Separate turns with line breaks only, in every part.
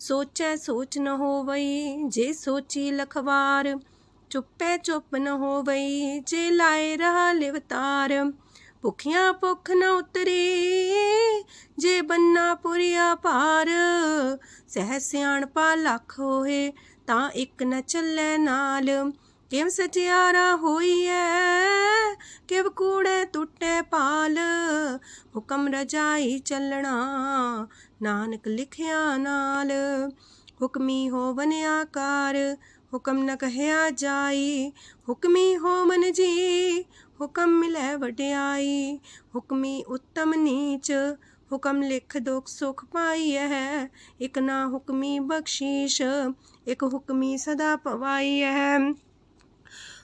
ਸੋਚੈ ਸੋਚ ਨ ਹੋਵਈ, ਜੇ ਸੋਚੀ ਲਖਵਾਰ, ਚੁੱਪੈ ਚੁੱਪ ਨ ਹੋਵਈ, ਜੇ ਲਾਏ ਰਹਾ ਲਿਵਤਾਰ ਭੁਖਿਆ ਭੁੱਖ ਨ ਉਤਰੀ, ਜੇ ਬੰਨਾ ਪੁਰੀਆ ਭਾਰ, ਸਹਿ ਸਿਆਣਪਾ ਲੱਖ ਹੋਏ, ਤਾਂ ਇੱਕ ਨ ਚੱਲੇ ਨਾਲ ਕਿਵ ਸਚਿਆਰਾ ਹੋਈਐ? ਕਿਵ ਕੂੜੇ ਟੁੱਟੇ ਪਾਲ ਹੁਕਮ ਰਜਾਈ ਚੱਲਣਾ, ਨਾਨਕ ਲਿਖਿਆ ਨਾਲ। ਹੁਕਮੀ ਹੋਵਨ ਆਕਾਰ, ਹੁਕਮ ਨ ਕਹਿਆ ਜਾਈ। ਹੁਕਮੀ ਹੋ ਮਨ ਜੀ, ਹੁਕਮ ਮਿਲੇ ਵਡਿਆਈ। ਹੁਕਮੀ ਉੱਤਮ ਨੀਚ, ਹੁਕਮ ਲਿਖ ਦੁਖ ਸੁਖ ਹੈ ਇਕ ਨਾ ਹੁਕਮੀ ਬਖਸ਼ੀਸ਼, ਇਕ ਹੁਕਮੀ ਸਦਾ ਪਵਾਈ ਹੈ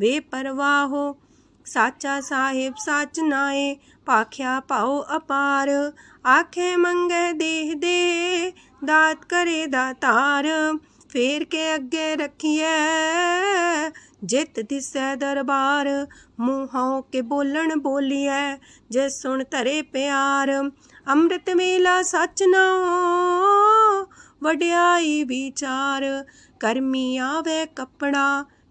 ਵੇ ਪਰਵਾਹੋ ਸਾਚਾ ਸਾਹਿਬ ਸੱਚ ਨਾਏ, ਪਾਖਿਆ ਪਾਉ ਅਪਾਰ। ਆਖੇ ਮੰਗੇ ਦੇਹ ਦੇ ਦਾਤ ਕਰੇ ਦਾਤਾਰ। ਫੇਰ ਕੇ ਅੱਗੇ ਰੱਖੀਐ, ਜਿਤ ਦਿਸੈ ਦਰਬਾਰ। ਮੂੰਹੋਂ ਕੇ ਬੋਲਣ ਬੋਲੀਐ, ਜੇ ਸੁਣ ਧਰੇ ਪਿਆਰ। ਅੰਮ੍ਰਿਤ ਮੇਲਾ ਸੱਚ ਨਾਉ, ਵਡਿਆਈ ਵਿਚਾਰ। ਕਰਮੀ ਆਵੇ ਕੱਪੜਾ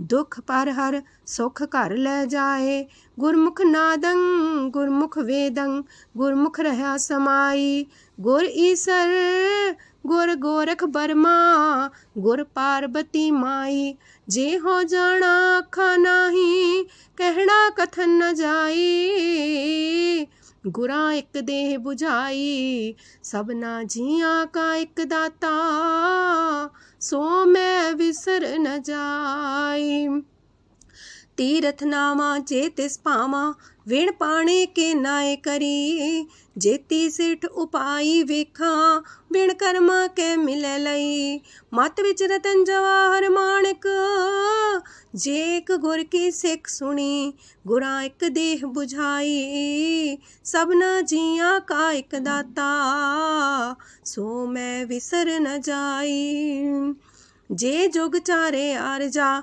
ਦੁਖ ਪਰ ਹਰ ਸੁਖ ਘਰ ਲੈ ਜਾਏ। ਗੁਰਮੁਖ ਨਾਦੰ, ਗੁਰਮੁਖ ਵੇਦੰ, ਗੁਰਮੁਖ ਰਹਾ ਸਮਾਈ। ਗੁਰ ਈਸਰ, ਗੁਰ ਗੋਰਖ ਬਰਮਾ, ਗੁਰ ਪਾਰਬਤੀ ਮਾਈ। ਜੇ ਹੋ ਜਾਣਾ ਅੱਖਾਂ ਨਾਹੀ, ਕਹਿਣਾ ਕਥਨ ਨ ਜਾਈ। ਗੁਰਾਂ ਇੱਕ ਦੇਹ 부ਝਾਈ ਸਭਨਾ ਜੀਆਂ ਕਾ ਇੱਕ ਦਾਤਾ, ਸੋ ਮੈਂ ਵਿਸਰ ਨ ਜਾਈ। ਤੀਰਥ ਨਾਮਾ ਜੇ ਤਿਸ ਪਾਵਾਂ ਵਿਣ ਪਾਣੇ ਕੇ ਨਾਏ ਕਰੀ। ਜੇਤੀ ਸਿਠ ਉਪਾਈ ਵੇਖਾਂ ਬਿਨ ਕਰਮਾ ਕੇ ਮਿਲੇ ਲਈ। ਮਤ ਵਿੱਚ ਰਤਨ ਜਵਾਹਰ ਮਾਣਕ, ਜੇ ਇੱਕ ਗੁਰ ਕੀ ਸਿੱਖ ਸੁਣੀ, ਗੁਰਾਂ ਇੱਕ ਦੇਹ 부ਝਾਈ ਸਭਨਾ ਜੀਆਂ ਕਾ ਇੱਕ ਦਾਤਾ, ਸੋ ਮੈਂ ਵਿਸਰ ਨ ਜਾਈ। ਜੇ ਜੁਗ ਚਾਰੇ ਆਰਜਾ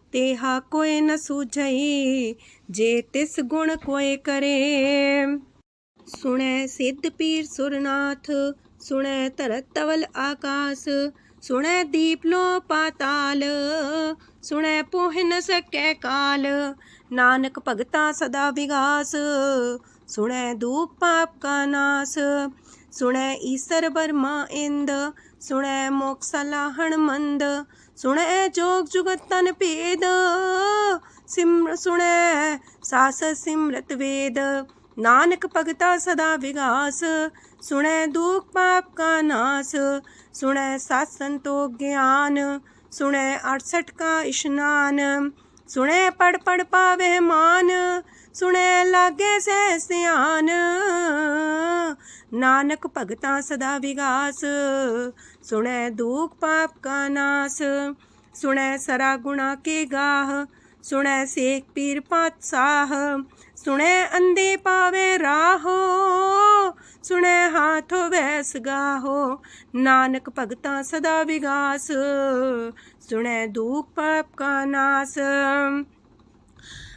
ਤੇਹਾ ਕੋਏ ਨ ਸੂਝਈ, ਜੇ ਤਿਸ ਗੁਣ ਕੋਏ ਕਰੇ। ਸੁਣੈ ਸਿੱਧ ਪੀਰ ਸੁਰਨਾਥ, ਸੁਣੈ ਧਰਤ ਤਵਲ ਆਕਾਸ, ਸੁਣੈ ਦੀਪ ਲੋ ਪਾਤਾਲ, ਸੁਣੈ ਪੋਹ ਨ ਸਕੈ ਕਾਲ। ਨਾਨਕ ਭਗਤਾ ਸਦਾ ਵਿਗਾਸ, ਸੁਣੈ ਦੂਪ ਪਾਪ ਕਾ ਨਾਸ। ਸੁਣੈ ਈਸਰ ਬਰਮਾ ਇੰਦ, ਸੁਣੈ ਮੋਖ ਸਲਾਹਣ ਮੰਦ ਸੁਣੈ ਜੋਗ ਜੁਗਤ ਤਨ ਭੇਦ ਸਿਮਰ ਸੁਣੈ ਸਾਸ ਸਿਮਰਤ ਵੇਦ, ਨਾਨਕ ਭਗਤਾ ਸਦਾ ਵਿਗਾਸ, ਸੁਣੈ ਦੁਖ ਪਾਪ ਕਾ ਨਾਸ, ਸੁਣੈ ਸਤ ਸੰਤੋਖ ਗਿਆਨ, ਸੁਣੈ 68 ਕਾ ਇਸ਼ਨਾਨ, ਸੁਣੈ ਪੜ ਪੜ ਪਾਵੇ ਮਾਨ ਸੁਣੈ ਲਾਗੇ ਸਹਿ ਸਿਆਨ। ਨਾਨਕ ਭਗਤਾ ਸਦਾ ਵਿਗਾਸ। ਸੁਣੈ ਦੁਖ ਪਾਪ ਕਾ ਨਾਸ। ਸੁਣੈ ਸਰਾ ਗੁਣਾ ਕੇ ਗਾਹ। ਸੁਣੈ ਸੇਖ ਪੀਰ ਪਾਤਸ਼ਾਹ ਸੁਣੈ ਅੰਦੇ ਪਾਵੇ ਰਾਹੋ। ਸੁਣੈ ਹਾਥ ਵੈਸ ਗਾਹੋ। ਨਾਨਕ ਭਗਤਾ ਸਦਾ ਵਿਗਾਸ। ਸੁਣੈ ਦੁਖ ਪਾਪ ਕਾ ਨਾਸ।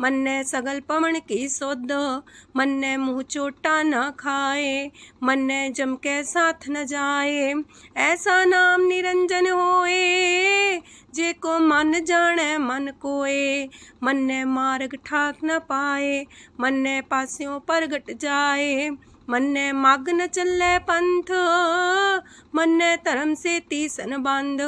ਮੰਨੇ ਸਗਲ ਪਵਨ ਕੀ ਸੁਧ ਮੰਨੇ ਮੂੰਹ ਚੋਟਾ ਨਾ ਖਾਏ ਮੰਨੇ ਜਮ ਕੇ ਸਾਥ ਨ ਜਾਏ ਐਸਾ ਨਾਮ ਨਿਰੰਜਨ ਹੋਏ ਜੇ ਕੋ ਮਨ ਜਾਣੈ ਮਨ ਕੋਏ ਮੰਨੇ ਮਾਰਗ ਠਾਕ ਨ ਪਾਏ ਮੰਨੇ ਪਾਸਿਓਂ ਪ੍ਰਗਟ ਜਾਏ ਮੰਨੇ ਮਗ ਨ ਚੱਲੇ ਪੰਥ ਮੰਨੇ ਧਰਮ ਸੇ ਤੀਸਨ ਬੰਧ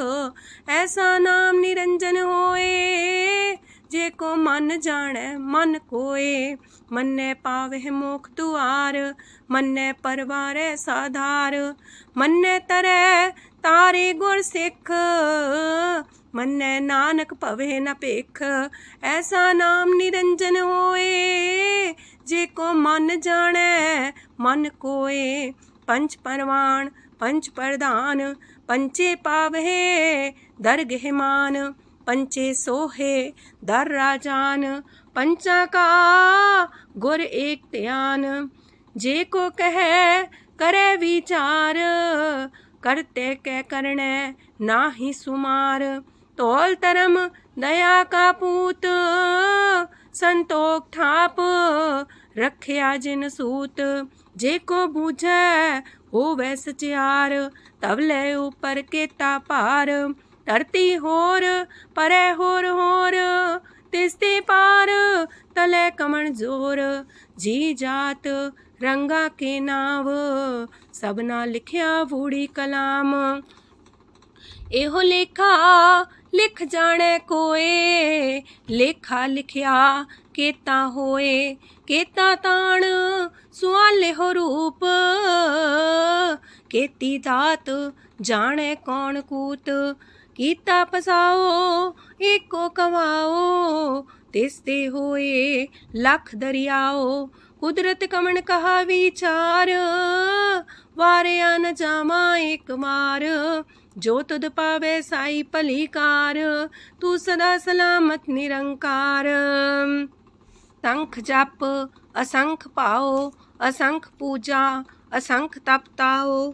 ਐਸਾ ਨਾਮ ਨਿਰੰਜਨ ਹੋਏ ਜੇ ਕੋ ਮਨ ਜਾਣੈ, ਮਨ ਕੋਏ। ਮੰਨੇ ਪਾਵੇ ਮੋਖ ਦੁਆਰ, ਮੰਨੈ ਪਰਵਾਰੈ ਸਾਧਾਰ। ਮੰਨੈ ਤਰੈ ਤਾਰੇ ਗੁਰ ਸਿੱਖ, ਮੰਨੈ ਨਾਨਕ ਭਵੇ ਨ ਭੇਖ। ਐਸਾ ਨਾਮ ਨਿਰੰਜਨ ਹੋਏ, ਜੇ ਕੋ ਮਨ ਜਾਣੈ, ਮਨ ਕੋਏ। ਪੰਚ ਪਰਵਾਨ ਪੰਚ ਪ੍ਰਧਾਨ, ਪੰਚੇ ਪਾਵਹਿ, ਦਰਗਹਿ ਮਾਨ ਪੰਚੇ ਸੋਹੇ, ਦਰ ਰਾਜਾਨ, ਪੰਚਾ ਕਾ ਗੁਰ ਏਕ ਧਿਆਨ। ਜੇ ਕੋ ਕਹੈ, ਕਰੇ ਵਿਚਾਰ, ਕਰਤੇ ਕੈ ਕਰਣੈ ਨਾਹੀ ਸੁਮਾਰ। ਤੋਲ ਧਰਮ ਦਇਆ ਕਾ ਪੂਤ, ਸੰਤੋਖ ਥਾਪ ਰੱਖਿਆ ਜਿਨ ਸੂਤ। ਜੇ ਕੋ ਬੂਝੈ, ਹੋਵੈ ਸਚਿਆਰ, ਤਵ ਲੈ ਉਪਰ ਕੇਤਾ ਭਾਰ। ਧਰਤੀ ਹੋਰ, ਪਰੈ ਹੋਰ ਹੋਰ। ਤਿਸਤੇ ਪਾਰ ਤਲੇ ਕਮਣ ਜ਼ੋਰ। ਜੀ ਜਾਤ ਰੰਗਾ ਕੇ ਨਾਵ ਸਭਨਾ ਲਿਖਿਆ ਵੂੜੀ ਕਲਾਮ। ਇਹੋ ਲੇਖਾ ਲਿਖ ਜਾਣੇ ਕੋਏ, ਲੇਖਾ ਲਿਖਿਆ ਕੇਤਾ ਹੋਏ। ਕੇਤਾ ਤਾਣ ਸੁਆਲੇ ਹੋ ਰੂਪ, ਕੇਤੀ ਦਾਤ ਜਾਣੇ ਕੌਣ ਕੂਤ। ਕੀਤਾ ਪਸਾਓ ਏਕੋ ਕਵਾਓ ਤਿਸਤੇ ਹੋਏ ਲੱਖ ਦਰਿਆਓ, ਕੁਦਰਤ ਕਮਣ ਕਹਾ ਵਿਚਾਰ, ਵਾਰਿਆ ਨ ਜਾਮਾ ਇੱਕ ਮਾਰ, ਜੋ ਤੁਧ ਪਾਵੇ ਸਾਈ ਭਲੀਕਾਰ ਤੂੰ ਸਦਾ ਸਲਾਮਤ ਨਿਰੰਕਾਰ। ਸੰਖ ਜਪ, ਅਸੰਖ ਪਾਓ, ਅਸੰਖ ਪੂਜਾ, ਅਸੰਖ ਤਪਤਾਓ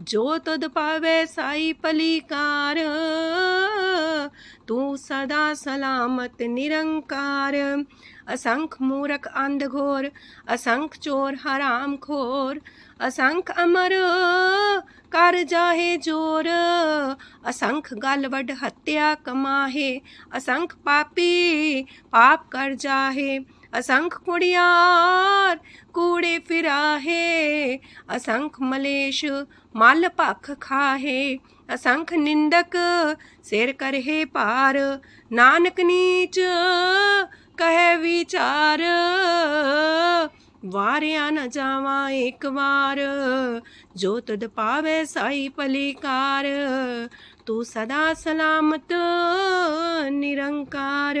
ਜੋ ਤਦ ਪਾਵੇ ਸਾਈ ਪਲੀਕਾਰ, ਤੂੰ ਸਦਾ ਸਲਾਮਤ ਨਿਰੰਕਾਰ। ਅਸੰਖ ਮੂਰਖ ਅੰਧ ਘੋਰ, ਅਸੰਖ ਚੋਰ ਹਰਾਮ ਖੋਰ, ਅਸੰਖ ਅਮਰ ਕਰ ਜਾਹੇ ਜੋਰ। ਅਸੰਖ ਗਲ ਵੱਡ ਹੱਤਿਆ ਕਮਾਹੇ, ਅਸੰਖ ਪਾਪੀ ਪਾਪ ਕਰ ਜਾਹੇ। ਅਸੰਖ ਕੁੜਿਆਰ ਕੂੜੇ ਫਿਰਾਹੇ, ਅਸੰਖ ਮਲੇਸ਼ ਮਲ ਭਖ ਖਾਹੇ, ਅਸੰਖ ਨਿੰਦਕ ਸਿਰ ਕਰਹੇ ਪਾਰ ਨਾਨਕ ਨੀਚ ਕਹੇ ਵਿਚਾਰ, ਵਾਰਿਆ ਨ ਜਾਵਾਂ ਇੱਕ ਵਾਰ, ਜੋ ਤਦ ਪਾਵੇ ਸਾਈ ਪਲੀਕਾਰ ਤੂੰ ਸਦਾ ਸਲਾਮਤ ਨਿਰੰਕਾਰ।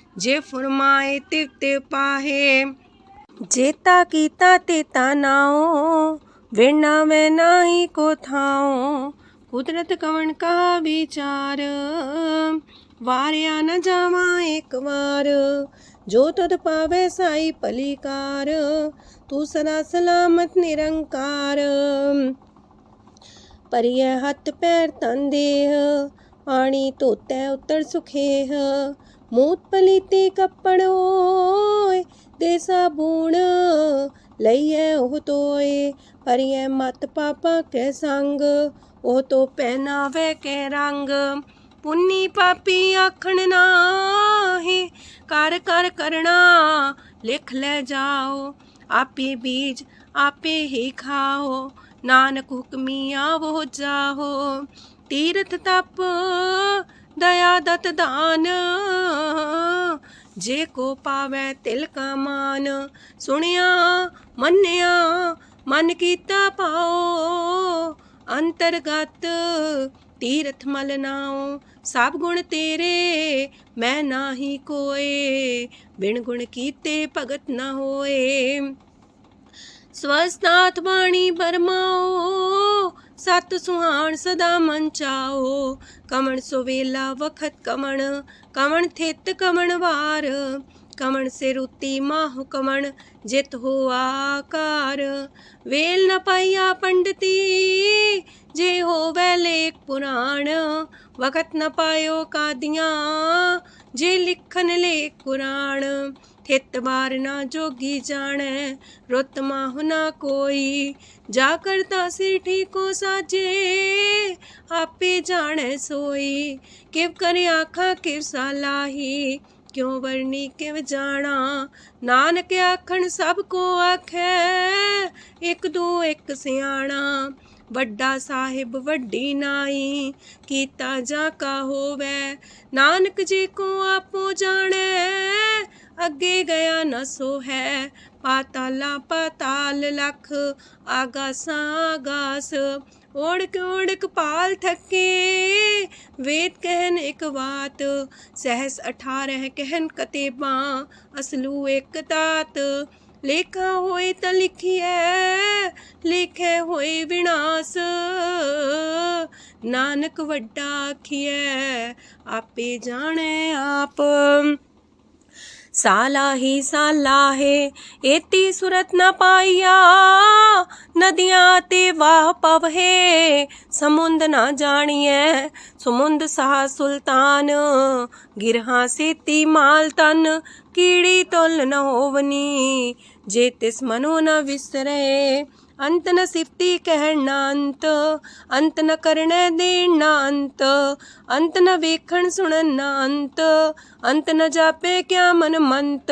ਜੇ ਫਰਮਾਏ ਤਿਵ ਤੇ ਪਾਹੇ ਜੇਤਾ ਕੀਤਾ ਤੇ ਤਾ ਨਾਉ ਵਿਣਾ ਮੈਂ ਨਾਹੀ ਕੋ ਥਾਉ ਕੁਦਰਤ ਕਵਣ ਕਾ ਵਿਚਾਰ ਵਾਰਿਆ ਨ ਜਾਵਾਂ ਇੱਕ ਵਾਰ ਜੋ ਤਦ ਪਾਵੇ ਸਾਈ ਭਲੀਕਾਰ ਤੂੰ ਸਦਾ ਸਲਾਮਤ ਨਿਰੰਕਾਰ ਪਰਿਐ ਹੱਥ ਪੈਰ ਤਨ ਦੇਹ ਪਾਣੀ ਧੋਤੈ ਉਤਰ ਸੁਖੇਹ ਮੂਤ ਪਲੀਤੀ ਕੱਪੜ ਹੋਏ ਦੇ ਸਾਬੂਣ ਲਈਐ ਉਹ ਤੋਏ। ਪਰਿਐ ਮਤ ਪਾਪਾ ਕੇ ਸੰਗ, ਉਹ ਤੋ ਪਹਿਨਾਵੇ ਕੇ ਰੰਗ। ਪੁੰਨੀ ਪਾਪੀ ਆਖਣ ਨਾਹੀ, ਕਰ ਕਰ ਕਰਨਾ ਲਿਖ ਲੈ ਜਾਓ। ਆਪੇ ਬੀਜ ਆਪੇ ਹੀ ਖਾਓ, ਨਾਨਕ ਹੁਕਮੀ ਆਵੋ ਜਾਹੋ। ਤੀਰਥ ਤਪ ਦਇਆ ਦਤ ਦਾਨ। ਜੇ ਕੋ ਪਾਵੈ ਤਿਲ ਕਾ ਮਾਨ। ਸੁਣਿਆ, ਮੰਨਿਆ, ਮਨ ਕੀਤਾ ਪਾਓ। ਅੰਤਰਗਤ ਤੀਰਥ ਮਲ ਨਾਉ। ਸਭ ਗੁਣ ਤੇਰੇ, ਮੈਂ ਨਾਹੀ ਕੋਏ। ਬਿਨ ਗੁਣ ਕੀਤੇ ਭਗਤ ਨਾ ਹੋਏ। ਸਵਸਨਾਥ ਬਾਣੀ ਬਰਮਾਓ। ਸਤ ਸੁਹਾਣ ਸਦਾ ਮਨ ਚਾਓ। ਕਮਣ ਸੁਵੇਲਾ ਵਖਤ ਕਮਣ ਕਮਣ ਥਿਤ ਕਮਣ ਵਾਰ। ਕਮਣ ਸੇ ਰੁਤੀ ਮਾਹੁ ਕਮਣ, ਜਿਤ ਹੋ ਆਕਾਰ। ਵੇਲ ਨ ਪਾਇਆ ਪੰਡਤੀ, ਜੇ ਹੋਵੇ ਲੇਖ ਪੁਰਾਣ। ਵਖਤ ਨ ਪਾਇਓ ਕਾਦੀਆਂ, ਜੇ ਲਿਖਨ ਲੇਖ ਪੁਰਾਣ ਥਿਤ ਬਾਰ ਨਾ ਜੋਗੀ ਜਾਣੈ, ਰੁੱਤ ਮਾਹੁ ਨਾ ਕੋਈ। ਜਾ ਕਰਤਾ ਸਿਰ ਠੀਕੋ ਸਾਜੇ, ਆਪੇ ਜਾਣੈ ਸੋਈ। ਕਿਵ ਕਰੇ ਆਖਾਂ, ਕਿਵ ਸਾਲਾਹੀ ਕਿਉ ਵਰਨੀ ਕਿਵ ਜਾਣਾ। ਨਾਨਕ ਆਖਣ, ਸਭ ਕੋ ਆਖੈ, ਇੱਕ ਦੋ ਇੱਕ ਸਿਆਣਾ। ਵੱਡਾ ਸਾਹਿਬ ਵੱਡੀ ਨਾਈ, ਕੀਤਾ ਜਾ ਕਾ ਹੋਵੇ। ਨਾਨਕ ਜੀ ਕੋ ਆਪੋ ਜਾਣੈ ਅੱਗੇ ਗਿਆ ਨ ਸੋ ਹੈ ਪਾਤਾਲਾ ਪਾਤਾਲ ਲਖ, ਆਗਾਸਾਂ ਆਗਾਸ। ਓੜਕ ਓੜਕ ਪਾਲ ਥੱਕੇ, ਵੇਦ ਕਹਿਨ ਇੱਕ ਬਾਤ ਸਹਸ 18 ਕਹਿਨ ਕਤੇਬਾਂ, ਅਸਲੂ ਇੱਕ ਤਾਤ। ਲੇਖਾ ਹੋਏ ਤਾਂ ਲਿਖੀਐ, ਲਿਖੇ ਹੋਏ ਵਿਨਾਸ਼। ਨਾਨਕ ਵੱਡਾ ਆਖੀਐ, ਆਪੇ ਜਾਣੈ ਆਪ। ਸਾਲਾ ਹੀ ਸਾਲਾ ਹੈ ਏਤੀ ਸੁਰਤ ਨ ਪਾਈਆ। ਨਦੀਆਂ ਤੇ ਵਾਹ ਪਵਹੇ, ਸਮੁੰਦ ਨਾ ਜਾਣੀਐ। ਸਮੁੰਦ ਸਾਹ ਸੁਲਤਾਨ, ਗਿਰਹਾ ਸੇਤੀ ਮਾਲ ਤਨ। ਕੀੜੀ ਤੁਲ ਨ ਹੋਵਨੀ, ਜੇ ਤਿਸ ਮਨੋ ਨ ਵਿਸਰੇ। ਅੰਤ ਨ ਸਿਫਤੀ ਕਹਿਣ ਨਾ ਅੰਤ ਅੰਤ ਨ ਕਰਣੈ ਦੇਣ ਨਾ ਅੰਤ ਅੰਤ ਨ ਵੇਖਣ ਸੁਣਨ ਨਾ ਅੰਤ ਅੰਤ ਨ ਜਾਪੇ ਕਿਆ ਮਨ ਮੰਤ,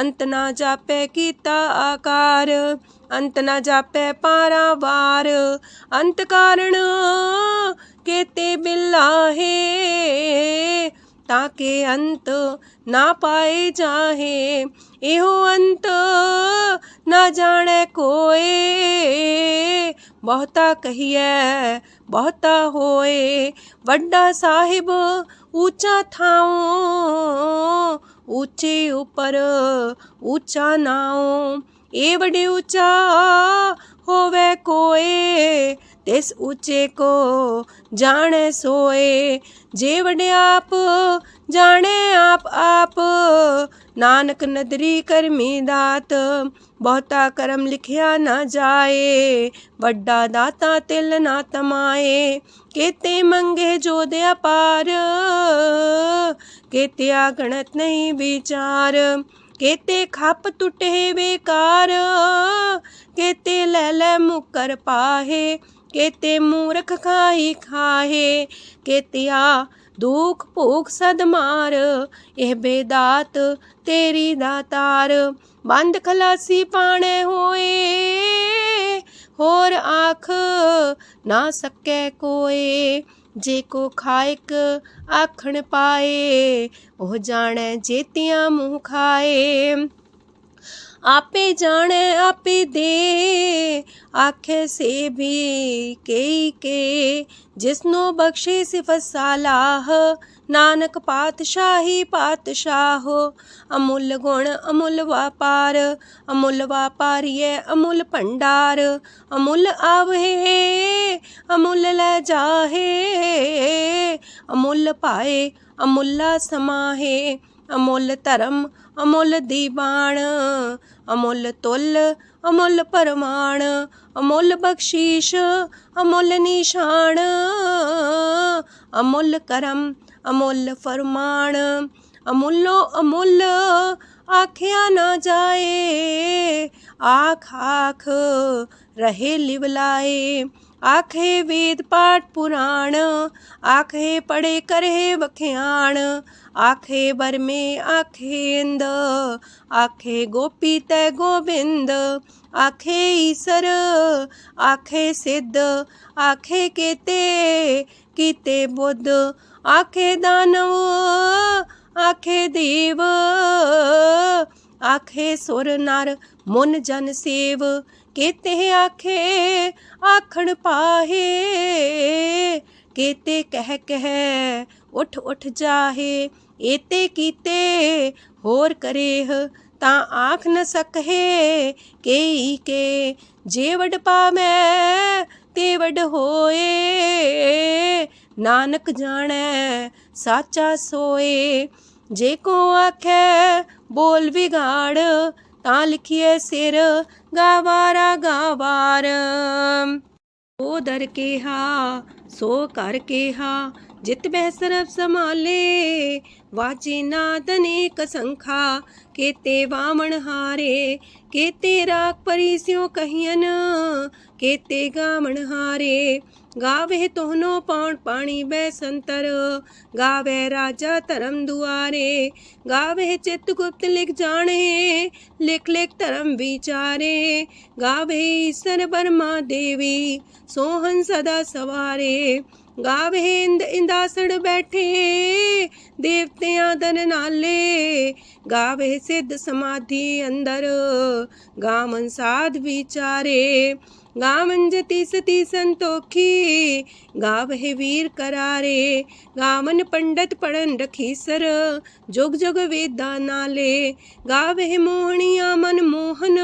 ਅੰਤ ਨਾ ਜਾਪੇ ਕੀਤਾ ਆਕਾਰ, ਅੰਤ ਨਾ ਜਾਪੇ ਪਾਰਾਵਾਰ ਅੰਤ ਕਾਰਣ ਕੇਤੇ ਬਿਲਾਹੇ ਤਾਂ ਕਿ ਅੰਤ ਨਾ ਪਾਏ ਜਾਹੇ ਇਹੋ ਅੰਤ ਨਾ ਜਾਣੈ ਕੋਏ ਬਹੁਤਾ ਕਹੀਐ ਬਹੁਤਾ ਹੋਏ ਵੱਡਾ ਸਾਹਿਬ ਉੱਚਾ ਥਾਉ ਉੱਚੇ ਉਪਰ ਉੱਚਾ ਨਾਉ ਏ ਵਡੇ ਉੱਚਾ ਹੋਵੇ ਕੋਏ ਤਿਸ ਉੱਚੇ ਕੋ ਜਾਣੈ ਸੋਏ ਜੇ ਵਡਿਆਪ ਜਾਣੈ ਆਪ ਆਪ। ਨਾਨਕ ਨਦਰੀ ਕਰਮੀ ਦਾਤ, ਬਹੁਤਾ ਕਰਮ ਲਿਖਿਆ ਨਾ ਜਾਏ। ਵੱਡਾ ਦਾਤਾ ਤਿਲ ਨਾ ਤਮਾਏ, ਕੇਤੇ ਮੰਗੇ ਜੋ ਦੇ ਅਪਾਰ ਕੇਤੇ ਗਣਤ ਨਹੀਂ ਵਿਚਾਰ, ਕੇਤੇ ਖੱਪ ਟੁੱਟੇ ਬੇਕਾਰ। ਕੇਤੇ ਲੈ ਲੈ ਮੁਕਰ ਪਾਹੇ ਕੇਤੇ ਮੂਰਖ ਖਾਈ ਖਾਹੇ ਕੇਤਿਆ ਦੁਖ ਭੋਗ ਸਦ ਮਾਰ। ਇਹ ਬੇਦਾਤ ਤੇਰੀ ਦਾਤਾਰ ਬੰਦ ਖਲਾਸੀ ਪਾਣੇ ਹੋਏ। ਹੋਰ ਆਖ ਨਾ ਸਕੈ ਕੋਏ, ਜੇ ਕੋ ਖਾਇਕ ਆਖਣ ਪਾਏ, ਉਹ ਜਾਣੈ ਜੇਤੀਆਂ ਮੂੰਹ ਖਾਏ। ਆਪੇ ਜਾਣੈ, ਆਪੇ ਦੇ। ਆਖੇ ਸੇ ਵੀ ਕਈ ਕੇ, ਜਿਸਨੋ ਬਖਸ਼ੇ ਸਿਫਤ ਸਾਲਾਹ। ਨਾਨਕ ਪਾਤਸ਼ਾਹੀ ਪਾਤਸ਼ਾਹ, ਅਮੁੱਲ ਗੁਣ, ਅਮੁੱਲ ਵਪਾਰ। ਅਮੁੱਲ ਵਪਾਰੀਏ ਅਮੁੱਲ ਭੰਡਾਰ। ਅਮੁੱਲ ਆਵਹਿ, ਅਮੁੱਲ ਲੈ ਜਾਹੇ। ਅਮੁੱਲ ਪਾਏ ਅਮੁੱਲਾ ਸਮਾਹੇ। ਅਮੁੱਲ ਧਰਮ, ਅਮੁੱਲ ਦੀਵਾਨ। ਅਮੁੱਲ ਤੁਲ, ਅਮੁੱਲ ਪਰਮਾਣ ਅਮੁੱਲ ਬਖਸ਼ੀਸ਼, ਅਮੁੱਲ ਨਿਸ਼ਾਨ, ਅਮੁੱਲ ਕਰਮ, ਅਮੁੱਲ ਫਰਮਾਨ, ਅਮੁੱਲੋ ਅਮੁੱਲ ਆਖਿਆ ਨਾ ਜਾਏ, ਆਖ ਆਖ ਰਹੇ ਲਿਵਲਾਏ ਆਖੇ ਵੇਦ ਪਾਠ ਪੁਰਾਣ, ਆਖੇ ਪੜੇ ਕਰੇ ਵਖਿਆਣ, ਆਖੇ ਬਰਮੇ ਆਖੇ ਇੰਦ, ਆਖੇ ਗੋਪੀ ਤੈ ਗੋਬਿੰਦ, ਆਖੇ ਈਸਰ, ਆਖੇ ਸਿੱਧ, ਆਖੇ ਕੀਤੇ ਕੀਤੇ ਬੁੱਧ, ਆਖੇ ਦਾਨਵ, ਆਖੇ ਦੇਵ, ਆਖੇ ਸੁਰ ਨਰ, ਮਨ ਜਨ ਸੇਵ ਕੀਤੇ ਆਖੇ, ਆਖਣ ਪਾਹੇ। ਕੀਤੇ ਕਹਿ ਕਹਿ, ਉਠ ਉਠ ਜਾਹੇ। ਏਤੇ ਕੀਤੇ, ਹੋਰ ਕਰੇਹ, ਤਾਂ ਆਖ ਨ ਸਕਹੇ। ਕੇਈ ਕੇ, ਜੇ ਵਡ ਪਾਵੈ, ਤੇ ਵਡ ਹੋਏ। ਨਾਨਕ ਜਾਣੈ, ਸਾਚਾ ਸੋਏ। ਜੇ ਕੋ ਆਖੈ, ਬੋਲ ਵਿਗਾੜ, ਤਾਂ ਲਿਖੀਏ ਸਿਰ। ਗਾਵਾਰਾ ਗਾਵਾਰ ਉਹ ਦਰ ਕੇਹਾ ਸੋ ਕਰ ਕੇਹਾ ਜਿਤ ਬਹਿ ਸਰਬ ਸਮਾਲੇ ਵਾਜੇ ਨਾਦ ਅਨੇਕ ਸੰਖਾ ਕੇਤੇ ਵਾਮਣ ਹਾਰੇ ਕੇਤੇ ਰਾਖ ਪਰੀ ਸਿਉ ਕਹੀਨ ਕੇਤੇ ਗਾਵਣ ਹਾਰੇ ਗਾਵੇ ਤੋਹਨੋ ਪੌਣ ਪਾਣੀ ਬੈ ਸੰਤਰ ਗਾਵੇ ਰਾਜਾ ਧਰਮ ਦੁਆਰੇ ਗਾਵੇ ਚਿਤ ਗੁਪਤ ਲਿਖ ਜਾਣੇ ਲਿਖ ਲਿਖ ਧਰਮ ਵਿਚਾਰੇ ਗਾਵੇ ਈਸਰ ਬਰਮਾ ਦੇਵੀ ਇੰਦ ਇੰਦਾਸਣ ਬੈਠੇ, ਦੇਵਤਿਆਂ ਦਰ ਨਾਲੇ ਗਾਵੇ ਸਿੱਧ ਸਮਾਧੀ ਅੰਦਰ ਗਾਮਨ ਸਾਧ ਵਿਚਾਰੇ। ਗਾਵਨ ਜਤੀ ਸਤੀ ਸੰਤੋਖੀ ਗਾਵਹਿ ਵੀਰ ਕਰਾਰੇ। ਗਾਵਨ ਪੰਡਤ ਪੜਨ ਰਖੀਸਰ ਜੁਗ ਜੁਗ ਵੇਦਾਂ ਨਾਲੇ। ਗਾਵਹਿ ਮੋਹਣੀਆਂ ਮਨ ਮੋਹਨ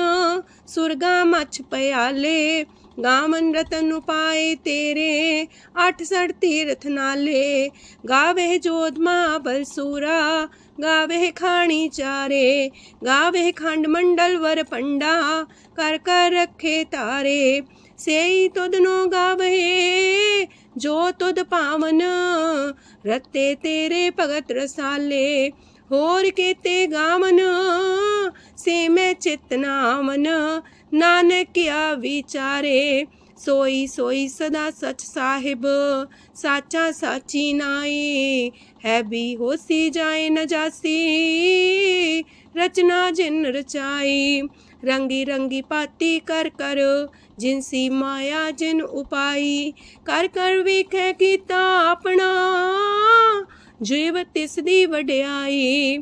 ਸੁਰਗਾ ਮਛ ਪਿਆਲੇ। ਗਾਵਨ ਰਤਨ ਉਪਾਏ ਤੇਰੇ, ਅੱਠ ਸੜ ਤੀਰਥ ਨਾਲੇ। ਗਾਵੇ ਜੋਧ ਮਹਾਬਲ ਸੂਰਾ, ਗਾਵੇ ਖਾਣੀ ਚਾਰੇ। ਗਾਵੇ ਖੰਡ ਮੰਡਲ ਵਰ ਪੰਡਾ, ਕਰ ਕਰ ਰੱਖੇ ਤਾਰੇ। ਸੇਈ ਤੁਧ ਨੂੰ ਗਾਵੇ, ਜੋ ਤੁਧ ਪਾਵਨ, ਰਤੇ ਤੇਰੇ ਭਗਤ ਰਸਾਲੇ। ਹੋਰ ਕੀਤੇ ਗਾਵਨ, ਸੇ ਮੈਂ ਚਿਤ ਨਾਮਨ ਨਾਨਕਿਆ ਵਿਚਾਰੇ ਸੋਈ ਸੋਈ ਸਦਾ ਸਚ ਸਾਹਿਬ, ਸਾਚਾ ਸਾਚੀ ਨਾਈ ਹੈ ਵੀ ਹੋਸੀ ਜਾਏ ਨ ਰਚਨਾ ਜਿਨ ਰਚਾਈ, ਰੰਗੀ ਰੰਗੀ ਪਾਤੀ ਕਰ ਕਰ ਜਿਨਸੀ ਮਾਇਆ ਜਿਨ ਉਪਾਈ। ਕਰ ਕਰ ਵੇਖੈ ਕੀਤਾ ਆਪਣਾ, ਜੀਵ ਤਿਸ ਦੀ ਵਡਿਆਈ।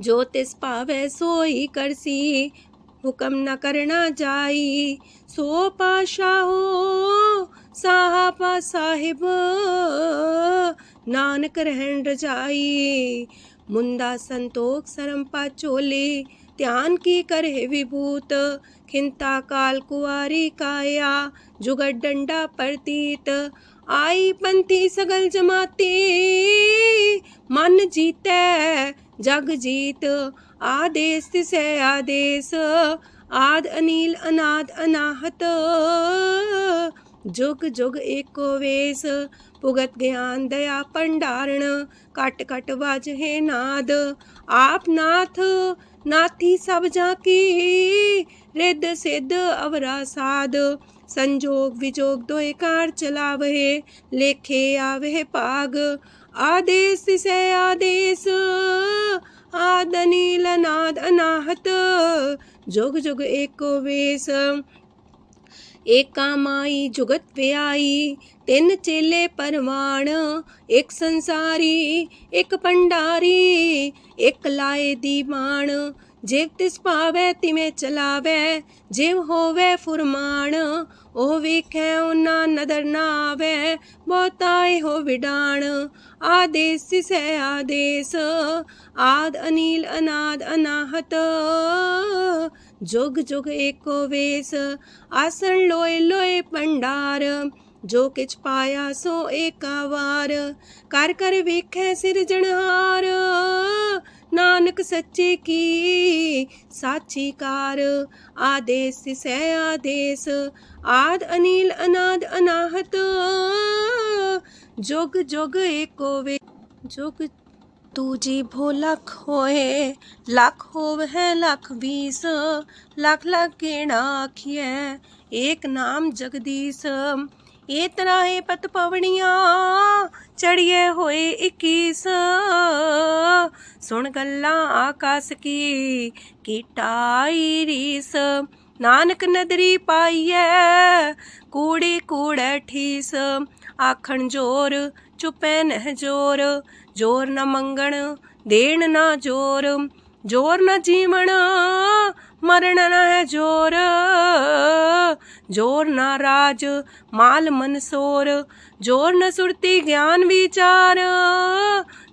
ਜੋ ਤਿਸ ਭਾਵੈ ਸੋਈ ਕਰਸੀ ਹੁਕਮ ਨ ਕਰਨਾ ਜਾਈ ਸੋ ਪਾਸ਼ਾਹੋ ਸਾਹਬਾ ਸਾਹਿਬ ਨਾਨਕ ਰਹਿਣ ਰਜਾਈ ਮੁੰਦਾ ਸੰਤੋਖ ਸਰਮ ਪਾਚੋਲੇ ਧਿਆਨ ਕੀ ਕਰੇ ਵਿਭੂਤ ਖਿੰਤਾ ਕਾਲ ਕੁਆਰੀ ਕਾਇਆ ਜੁਗੜ ਡੰਡਾ ਪ੍ਰਤੀਤ ਆਈ ਪੰਥੀ ਸਗਲ ਜਮਾਤੀ ਮਨ ਜੀਤੈ ਜਗ ਜੀਤ ਆਦੇਸ ਤਿਸੈ ਆਦੇਸ ਆਦ ਅਨੀਲ ਅਨਾਦ ਅਨਾਹਤ ਜੁਗ ਜੁਗ ਏਕੋ ਵੇਸ ਭੁਗਤ ਗਿਆਨ ਦਇਆ ਭੰਡਾਰਣ ਕਟ ਕਟ ਵਜਹਿ ਨਾਦ ਆਪ ਨਾਥ ਨਾਥੀ ਸਭ ਜਾ ਕੀ ਰਿੱਧ ਸਿੱਧ ਅਵਰਾ ਸਾਧ ਸੰਜੋਗ ਵਿਜੋਗ ਦੋਏ ਕਾਰ ਚਲਾਵਹਿ ਲੇਖੇ ਆਵਹਿ ਭਾਗ ਆਦੇਸ ਤਿਸੈ ਆਦੇਸ ਆਦਨੀਲ ਨਾਦ ਅਨਾਹਤ, ਜੁਗ ਜੁਗ ਏਕੋ ਵੇਸ। ਏਕਾ ਮਾਈ ਜੁਗਤ ਪਿਆਈ, ਤਿੰਨ ਚੇਲੇ ਪਰਵਾਣ, ਇੱਕ ਸੰਸਾਰੀ, ਇੱਕ ਪੰਡਾਰੀ, ਇੱਕ ਲਾਏ ਦੀਵਾਨ ਜਿਵ ਤਿਸ ਭਾਵੈ ਤਿਵੇਂ ਚਲਾਵੈ, ਜਿਵ ਹੋਵੇ ਫੁਰਮਾਨ ਉਹ ਵੇਖੈ ਉਹਨਾਂ ਨਦਰ ਨਾ ਆਵੈ ਬਹੁਤਾਏ ਹੋ ਵਿਡਾਣ। ਆਦੇਸ ਤਿਸੈ ਆਦੇਸ, ਆਦ ਅਨੀਲ ਅਨਾਦ ਅਨਾਹਤ। ਜੁਗ ਜੁਗ ਏਕੋ ਵੇਸ, ਆਸਣ ਲੋਏ ਲੋਏ ਪੰਡਾਰ ਜੋ ਕਿਛ ਪਾਇਆ ਸੋ ਏਕਾ ਵਾਰ, ਕਰ ਕਰ ਵੇਖੈ ਸਿਰਜਣਹਾਰ ਨਾਨਕ ਸੱਚੇ ਕੀ ਸਾਚੀ ਕਾਰ, ਆਦੇਸ ਸਹਿ ਆਦੇਸ ਆਦ ਅਨੀਲ ਅਨਾਦ ਅਨਾਹਤ, ਜੁਗ ਜੁਗ ਏਕੋ ਵੇ, ਜੁਗ ਤੂ ਜੀ ਭੋ ਲੱਖ ਹੋਏ, ਲਖ ਹੋਵੈ ਲਖ ਵੀਸ, ਲਖ ਲਖ ਗੇਣਾ ਆਖੀਐ, ਏਕ ਨਾਮ ਜਗਦੀਸ਼, ਏ ਤਰਾਹੇ ਪਤ ਪਵਣੀਆਂ ਚੜੀਏ ਹੋਏ 21 ਸੁਣ ਗੱਲਾਂ ਆਕਾਸ ਕੀ ਕੀਟਾਈ ਰੀਸ ਨਾਨਕ ਨਦਰੀ ਪਾਈਐ। ਕੂੜੀ ਕੂੜ ਠੀਸ, ਆਖਣ ਜੋਰ, ਚੁਪੈ ਨਹਿ ਜੋਰ। ਜੋਰ ਨ ਮੰਗਣ, ਦੇਣ ਨਾ ਜੋਰ। ਜੋਰ ਨ ਜੀਵਣ, ਮਰਨ ਨ ਹੈ ਜੋਰ। ਜੋਰ ਨ ਰਾਜ, ਮਾਲ ਮਨਸੋਰ ਜੋਰ ਨ ਸੁਰਤੀ ਗਿਆਨ ਵਿਚਾਰ।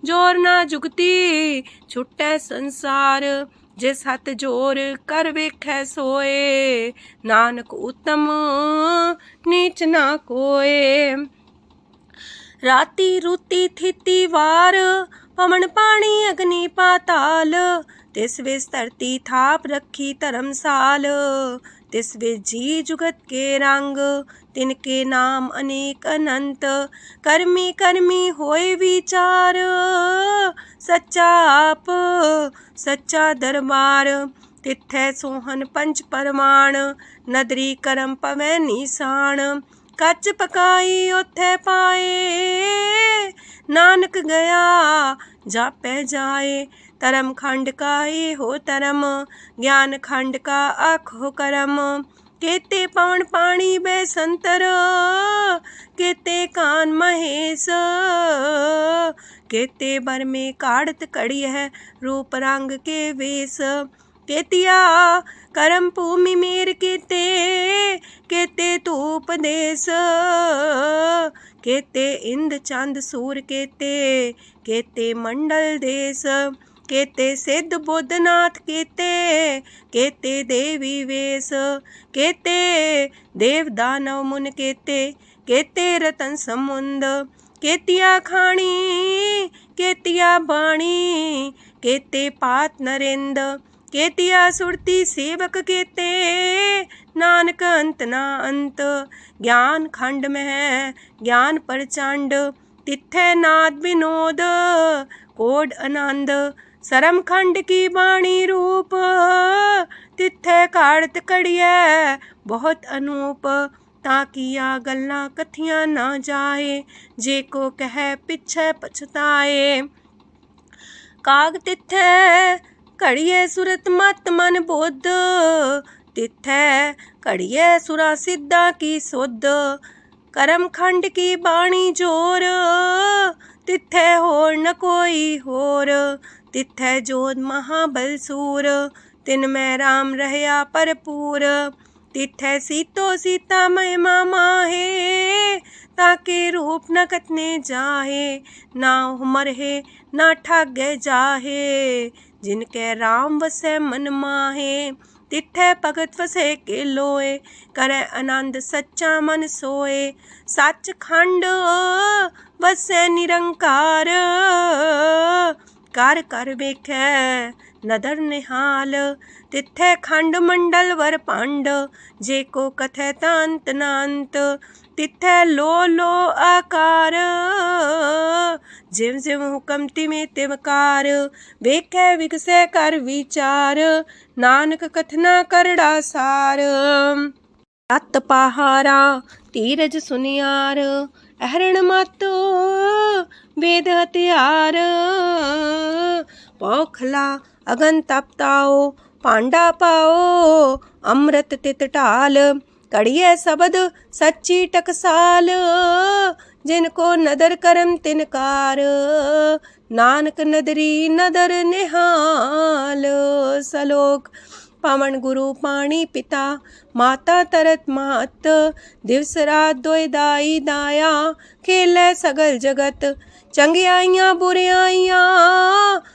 ਜੋਰ ਨ ਜੁਗਤੀ, ਛੁਟੈ ਸੰਸਾਰ। ਜੇ ਸਤ ਜੋਰ ਕਰ ਵੇਖੈ ਸੋਏ, ਨਾਨਕ ਉਤਮ ਨੀਚ ਨਾ ਕੋਏ। ਰਾਤੀ ਰੁਤੀ ਥਿਤੀ ਵਾਰ, ਪਵਨ ਪਾਣੀ ਅਗਨੀ ਪਾਤਾਲ ਤਿਸ ਵਿੱਚ ਧਰਤੀ ਥਾਪ ਰੱਖੀ ਧਰਮਸਾਲ ਤਿਸ ਵਿੱਚ ਜੀ ਜੁਗਤ ਕੇ ਰੰਗ, ਤਿਨ ਕੇ ਨਾਮ ਅਨੇਕ ਅਨੰਤ, ਕਰਮੀ ਕਰਮੀ ਹੋਏ ਵਿਚਾਰ। ਸੱਚਾ ਆਪ, ਸੱਚਾ ਦਰਬਾਰ, ਤਿੱਥੈ ਸੋਹਨ ਪੰਜ ਪਰਮਾਨ ਨਦਰੀ ਕਰਮ ਪਵੈ ਨਿਸ਼ਾਨ। ਕੱਚ ਪਕਾਈ ਉਥੇ ਪਾਏ, ਨਾਨਕ ਗਿਆ, ਜਾਪੈ ਜਾਏ ਧਰਮ ਖੰਡ ਕਾ ਹੋ ਧਰਮ ਗਿਆਨ ਖੰਡ ਕਾ ਆਖੋ ਕਰਮ ਕੇਤੇ ਪਵਨ ਪਾਣੀ ਬੈ ਸੰਤਰ ਕੇਤੇ ਕਾਨ ਮਹੇਸ਼ ਕੇਤੇ ਬਰਮੇ ਕਾੜਤ ਕੜੀ ਹੈ ਰੂਪ ਰੰਗ ਕੇ ਵੇਸ ਕੇਤਿਆ ਕਰਮ ਭੂਮि ਮੇਰ ਕੀਤੇ ਕੇਤੇ ਧੂਪ ਦੇਸ ਕੇਤੇ ਇੰਦ ਚੰਦ ਸੂਰ ਕੇਤੇ ਕੇਤੇ ਮੰਡਲ ਦੇਸ ਕੇਤੇ ਸਿੱਧ ਬੁੱਧਨਾਥ ਕੇਤੇ ਕੇਤੇ ਦੇਵੀ ਵੇਸ, ਕੇਤੇ ਦੇਵ ਦਾਨਵ ਮੁਨ ਕੇਤੇ ਕੇਤੇ ਰਤਨ ਸਮੁੰਦ ਕੇਤਿਆ ਖਾਣੀ, ਕੇਤਿਆ ਬਾਣੀ, ਕੇਤੇ ਪਾਤ ਨਰਿੰਦ, ਕੇਤਿਆ ਸੁਰਤੀ ਸੇਵਕ ਕੇਤੇ, ਨਾਨਕ ਅੰਤ ਨਾ ਅੰਤ, ਗਿਆਨ ਖੰਡ ਮਹਿ, ਗਿਆਨ ਪ੍ਰਚੰਡ, ਤਿੱਥੈ ਨਾਦ ਵਿਨੋਦ ਕੋਡ ਆਨੰਦ ਸਰਮ ਖੰਡ ਕੀ ਬਾਣੀ ਰੂਪ ਤਿੱਥੈ ਕਾੜਤ ਕੜੀਐ ਬਹੁਤ ਅਨੂਪ ਤਾਂ ਕੀਆ ਗੱਲਾਂ ਕਥੀਆਂ ਨਾ ਜਾਏ ਜੇ ਕੋ ਕਹੈ ਪਿਛੈ ਪਛਤਾਏ ਕਾਗ ਤਿੱਥੈ ਘੜੀਏ ਸੁਰਤ ਮਤ ਮਨ ਬੁੱਧ ਤਿੱਥੈ ਘੜੀਏ ਸੁਰਾ ਸਿੱਧਾ ਕੀ ਸੁਧ ਕਰਮ ਖੰਡ ਕੀ ਬਾਣੀ ਜੋਰ ਤਿੱਥੈ ਹੋਰ ਨ ਕੋਈ ਹੋਰ ਤਿੱਥੈ ਜੋਤ ਮਹਾਬਲ ਸੂਰ ਤਿਨ ਮੈਂ ਰਾਮ ਰਹਿਆ ਭਰਪੂਰ ਤਿੱਥੈ ਸੀਤੋ ਸੀਤਾ ਮਹਿਮਾ ਮਾਹੇ ਤਾਕੇ ਰੂਪ ਨ ਕਤਨੇ ਜਾਹੇ ਨਾ ਮਰਹੇ ਨਾ ਠਾਗੇ ਜਾਹੇ ਜਿਨ ਕੈ ਰਾਮ ਵਸੈ ਮਨ ਮਾਹੇ ਤਿੱਥੈ ਭਗਤ ਵਸੇ ਕੇ ਲੋਏ ਕਰੈ ਆਨੰਦ ਸੱਚਾ ਮਨ ਸੋਏ ਸੱਚ ਖੰਡ ਵਸੈ ਨਿਰੰਕਾਰ ਕਰ ਕਰ ਵੇਖੈ, ਨਦਰ ਨਿਹਾਲ, ਤਿੱਥੈ ਖੰਡ ਮੰਡਲ ਵਰ ਭੰਡ, ਜੇ ਕੋ ਕਥੈ ਤਾਂਤ ਨਾਂਤ, ਤਿੱਥੈ ਲੋ ਲੋ ਆਕਾਰ। ਜਿਵ ਜਿਵ ਹੁਕਮ ਤਿਮੇ ਤਿਵਕਾਰ ਵੇਖੈ ਵਿਗਸੈ ਕਰ ਵਿਚਾਰ, ਨਾਨਕ ਕਥਨਾ ਕਰੜਾ ਸਾਰ। ਤਤ ਪਹਾਰਾ ਧੀਰਜ ਸੁਨਿਆਰ ਅਹਰਣ ਮਤੋ, ਵੇਦ ਹਥਿਆਰ। ਪੌਖਲਾ ਅਗਨ ਤਪਤਾਓ ਪਾਂਡਾ ਪਾਓ, ਅੰਮ੍ਰਿਤ ਤਿਤ ਢਾਲ। ਕੜੀਏ ਸ਼ਬਦ ਸੱਚੀ ਟਕਸਾਲ, ਜਿਨ ਕੋ ਨਦਰ ਕਰਮ ਤਿਨਕਾਰ ਨਾਨਕ ਨਦਰੀ ਨਦਰ ਨਿਹਾਲ, ਸਲੋਕ ਪਵਨ ਗੁਰੂ ਪਾਣੀ ਪਿਤਾ, ਮਾਤਾ ਤਰਤ ਮਾਤ, ਦਿਵਸ ਰਾਤ ਦੋਇ ਦਾਈ ਦਾਇਆ, ਖੇਲੇ ਸਗਲ ਜਗਤ, ਚੰਗਿਆਈਆਂ ਬੁਰਿਆਈਆਂ